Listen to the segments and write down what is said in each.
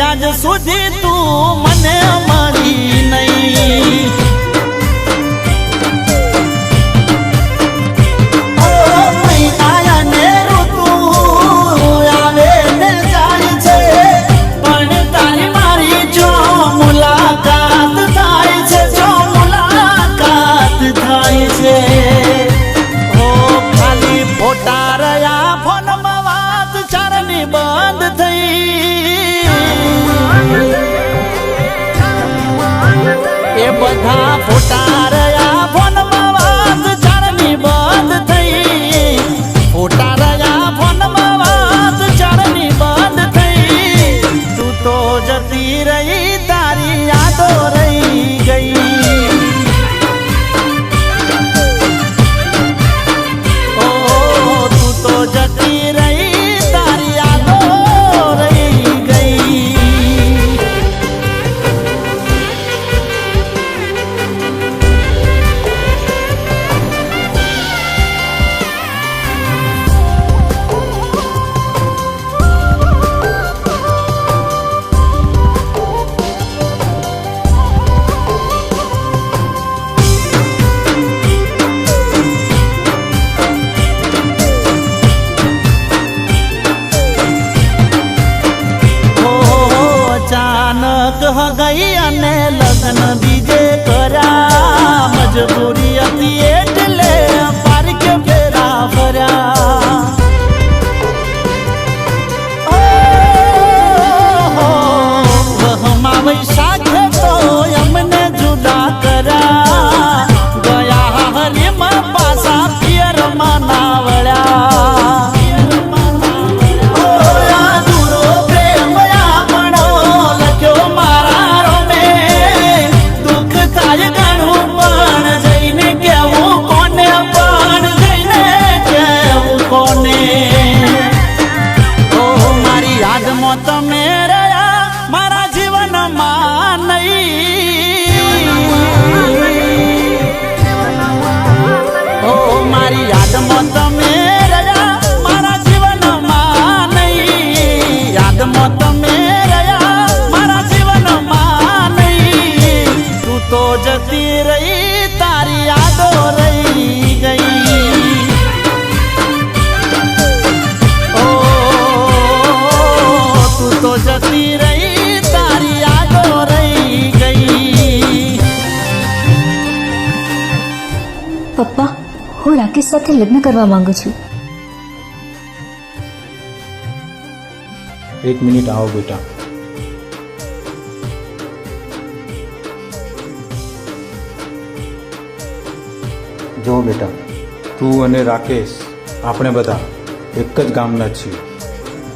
આજ સુધી તું મને મારી નહીં. જતી રહી. ઓળખ હો ગઈ અને લગ્ન બીજે કરા મજબૂરી હતી તમારી સાથે લગ્ન કરવા માંગુ છું. એક મિનિટ આવો બેટા. જો બેટા, તું અને રાકેશ, આપણે બધા એક જ ગામના છીએ.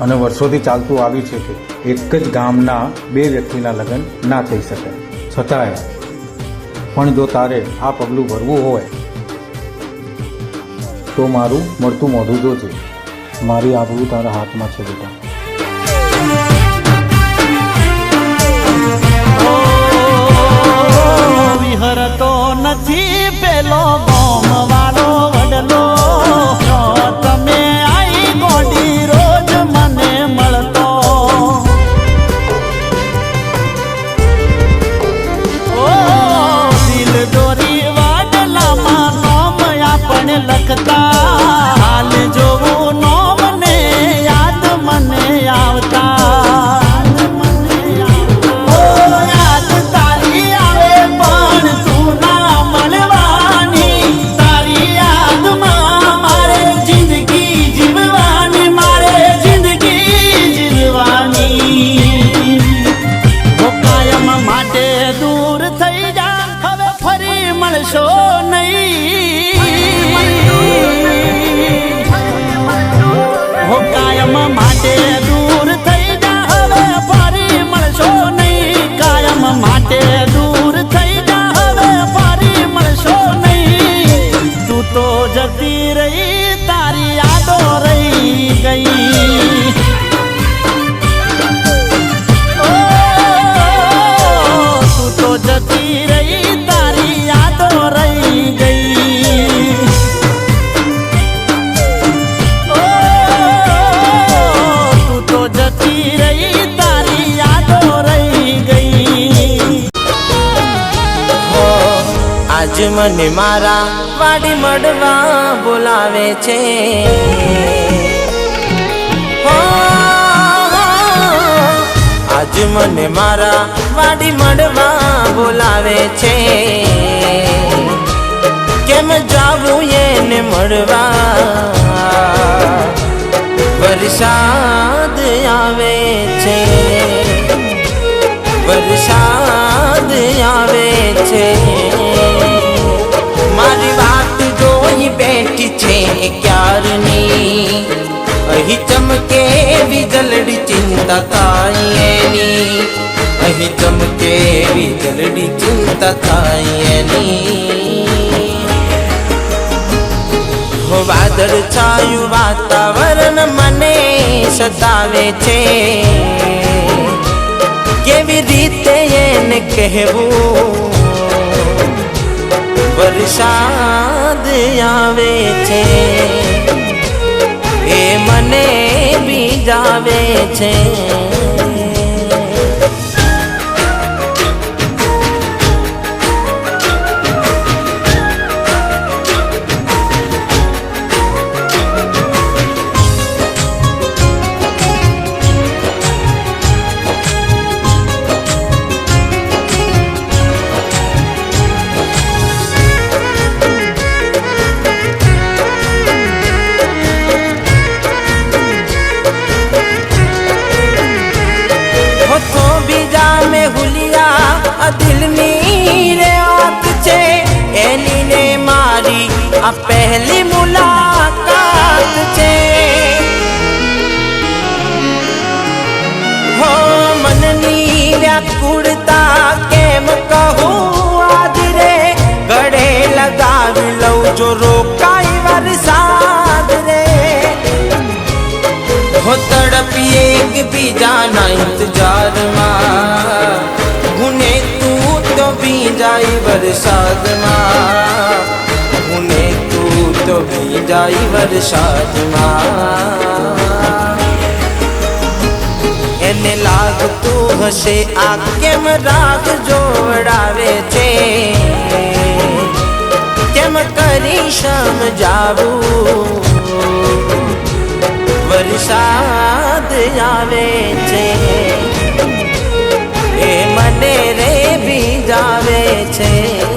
અને વર્ષોથી ચાલતું આવી છે કે એક જ ગામના બે વ્યક્તિના લગ્ન ના થઈ શકે છતાંય, પણ જો તારે આ પગલું ભરવું હોય તો મારું મળતું મોઢું જોજે મારી આબરૂ તારા હાથમાં છે બેટા. વિહરતો નથી પેલો ગોમ વાળો વડલો. મને મારા વાડી મળવા બોલાવે છે. આજ મને મારા વાડી મળવા બોલાવે છે. કેમ જાવું એને મળવા? વરસાદ આવે છે. વરસાદ આવે છે. જોઈ બેઠી છે ક્યારની? અહી ચમકે વીજલડી ચિંતા થાય એની. અહી ચમકે વીજલડી ચિંતા થાય એની. વાદળ છાયું વાતાવરણ મને સતાવે છે. કેવી રીતે એને કહેવું? વરસાદ આવે છે એ મને બીજાવે છે. આ પહેલી મુલાકાત છે. હો મનની વ્યાકુળતા કેમ કહું આજ રે? ગળે લગાવી લઉં જો રોકાઈ વરસાદ રે. હો તડપીએ એક બીજાના ઇંતજારમાં. ગુને તું તો ભીંજાઈ વરસાદમાં. તું જાય વરસાદમાં. એને લાગતું હશે આ કેમ રાગ જોડાવે છે? કેમ કરી સમજાવું? વરસાદ આવે છે. એ મને રે ભીજાવે છે.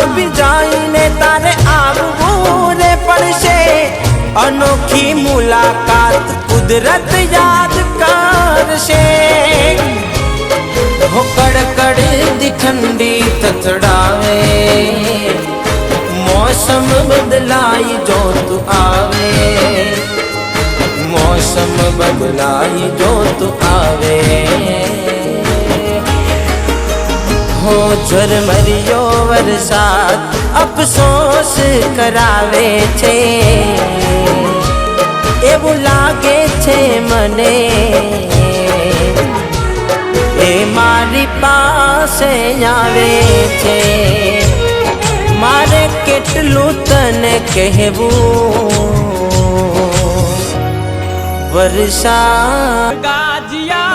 વરસાદમાં જઈને તારે આવવું રે પડશે. અનોખી મુલાકાત કુદરત યાદ કરશે. હો કડકડ દી ઠંડી તતડાવે મોસમ બદલાઈ જો તું આવે. મોસમ બદલાઈ જો તું આવે. ઝરમરિયો વરસાદ અફસોસ કરાવે છે. એવું લાગે છે મને એ મારી પાસે આવે છે. મારે કેટલું તને કહેવું? વરસાદ ગાજિયા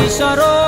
વળા છે નદી સરોવર